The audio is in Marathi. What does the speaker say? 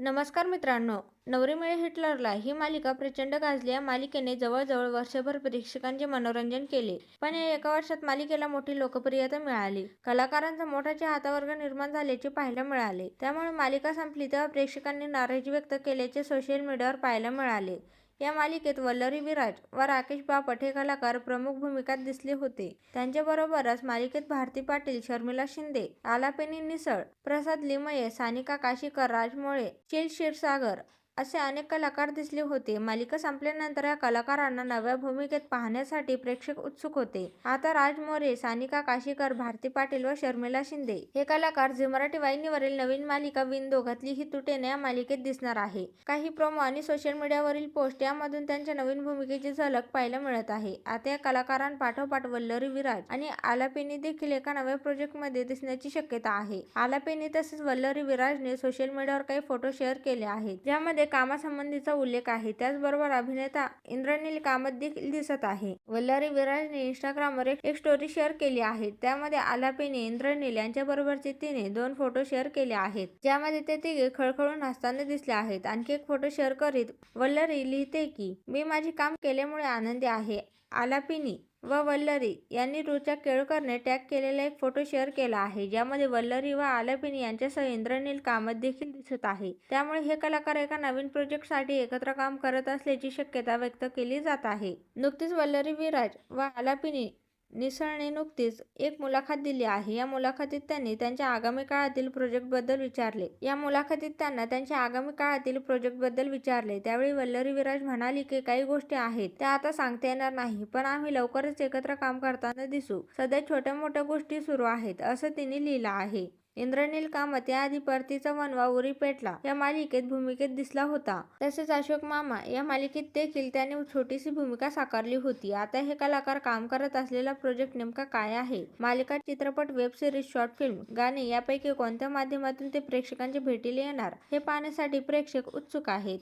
नमस्कार मित्रांनो नवरी मिळे हिटलरला ही मालिका प्रचंड गाजली. या मालिकेने जवळजवळ वर्षभर प्रेक्षकांचे मनोरंजन केले. पण या एका वर्षात मालिकेला मोठी लोकप्रियता मिळाली. कलाकारांचा मोठा हातावर्ग निर्माण झाल्याचे पाहायला मिळाले. त्यामुळे मालिका संपली तेव्हा प्रेक्षकांनी नाराजी व्यक्त केल्याचे सोशल मीडियावर पाहायला मिळाले. या मालिकेत वल्लरी विराज व राकेश बापट हे कलाकार प्रमुख भूमिकात दिसले होते. त्यांच्याबरोबरच मालिकेत भारती पाटील शर्मिला शिंदे आलापेनी निसळ प्रसाद लिमये सानिका काशीकर राजमोळे चिल क्षीरसागर असे अनेक कलाकार दिसले होते. मालिका संपल्यानंतर या कलाकारांना नव्या भूमिकेत पाहण्यासाठी प्रेक्षक उत्सुक होते. आता राज मोरे सानिका काशीकर भारती पाटील व शर्मिला शिंदे हे कलाकार झी मराठी वाहिनीवरील नवीन मालिका विन दोघातली ही तुटेने या मालिकेत दिसणार आहे. काही प्रोमो आणि सोशल मीडियावरील पोस्ट यामधून त्यांच्या नवीन भूमिकेची झलक पाहायला मिळत आहे. आता या कलाकारांपाठोपाठ वल्लरी विराज आणि आलापेनी देखील एका नव्या प्रोजेक्टमध्ये दिसण्याची शक्यता आहे. आलापेनी तसेच वल्लरी विराजने सोशल मीडियावर काही फोटो शेअर केले आहेत ज्यामध्ये कामासंबंधीचा उल्लेख आहे. त्याचबरोबर अभिनेता इंद्रनील कामत देखील दिसत आहे. वल्लारी विराजने इंस्टाग्रामवर एक एक स्टोरी शेअर केली आहे. त्यामध्ये आलापीने इंद्रनील यांच्याबरोबरचे तिने दोन फोटो शेअर केले आहेत. ज्यामध्ये ते तिघे खळखळून हसताना दिसले आहेत. आणखी एक फोटो शेअर करीत वल्लरी लिहिते की मी माझे काम केल्यामुळे आनंदी आहे. आलापिनी व वल्लरी यांनी ऋचा केळकरने टॅग केलेला एक फोटो शेअर केला आहे ज्यामध्ये वल्लरी व आलापिनी यांच्यासह इंद्रनील कामत देखील दिसत आहे. त्यामुळे हे कलाकार एका नवीन प्रोजेक्टसाठी एकत्र काम करत असल्याची शक्यता व्यक्त केली जात आहे. नुकतीच वल्लरी विराज व आलापिनी निसळने नुकतीच एक मुलाखत दिली आहे. या मुलाखतीत त्यांनी त्यांच्या आगामी काळातील प्रोजेक्टबद्दल विचारले. या मुलाखतीत त्यांना त्यांच्या आगामी काळातील प्रोजेक्टबद्दल विचारले. त्यावेळी वल्लरी विराज म्हणाली की काही गोष्टी आहेत त्या आता सांगता येणार नाही पण आम्ही लवकरच एकत्र काम करताना दिसू. सध्या छोट्या मोठ्या गोष्टी सुरू आहेत असं तिने लिहिलं आहे. इंद्रनील कामत याआधी परतीचा वनवा उरी पेटला. या मालिकेत भूमिकेत दिसला होता. तसेच अशोक मामा या मालिकेत देखील त्याने छोटीशी भूमिका साकारली होती. आता हे कलाकार काम करत असलेला प्रोजेक्ट नेमका काय आहे? मालिका चित्रपट वेब सिरीज शॉर्ट फिल्म गाणे यापैकी कोणत्या माध्यमातून ते प्रेक्षकांच्या भेटीला येणार? हे पाहण्यासाठी प्रेक्षक उत्सुक आहेत.